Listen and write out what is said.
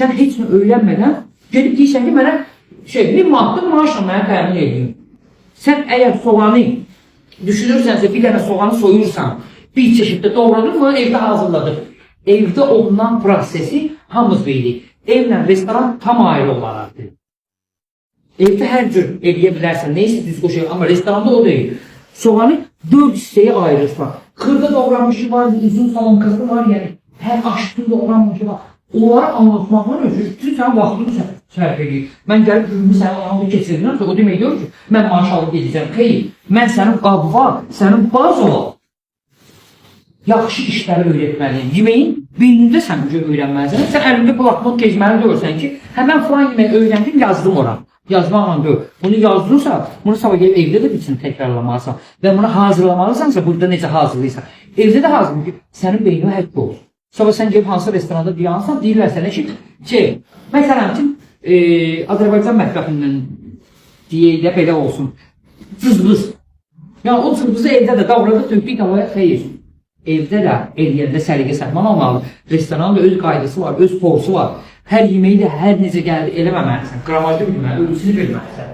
Sən heç nə öyrənmədən gedib deyirsən ki, mənə şey, bir manatlı maaşla mənə təmin edin. Sən əgər soğanı düşünürsənsə, bir dənə soğanı soyursan, bir çeşiddə doğradın mı, evdə hazırladın. Evdə olunan prosesi hamımız bilirik. Evlə restoran tam ayrı olaraqdır. Evdə hər cür eləyə bilərsən, nə istədiyiz qoşuyor, amma restoranda o deyil. Soğanı dörd hissəyə ayırırsan. Xırda doğranmışı var, uzun salankası var, yəni hər aşkın doğranmışı var. Onları anlatmağın özü üçün sən vaxtını sə- sərf edir. Mən gəlib günümü sənin yanında keçirirəm, o demək deyir ki, mən maaş alıb gedəcəm. Xeyr, mən sənin qabva, sənin baz olaq. Yaxşı işləri öyrətməliyim. Yeməyin beynində sən öncə öyrənməlisən. Sən əlində bloknot keçməli deyirsən ki, həmən falan yeməyi öyrəndim, yazdım ora. Yazmaqla deyil. Bunu yazdırsa, bunu sabah gəlib evdə də bitsin təkrarlamalısan. Və bunu hazırlamalısansa, burada necə hazırlayırsan. Evdə də hazırlayın ki, sənin beynin həkk olsun. Sabah sən gəlib hansı restoranda dayansan, deyirlər sənə ki, şey, məsələn üçün, e, Azərbaycan mətbəxindən deyək də belə olsun. Cızbız. Yəni o cızbızı evdə də davranıb tökdük havaya xeyir. Evdə də eləyəndə səliqə səhman olmalı. Restoranın öz qaydası var, öz porsu var. Hər yeməyi də hər necə gəlir eləməməlisən. Qramajlı bilməli, ölçüsünü bilməlisən.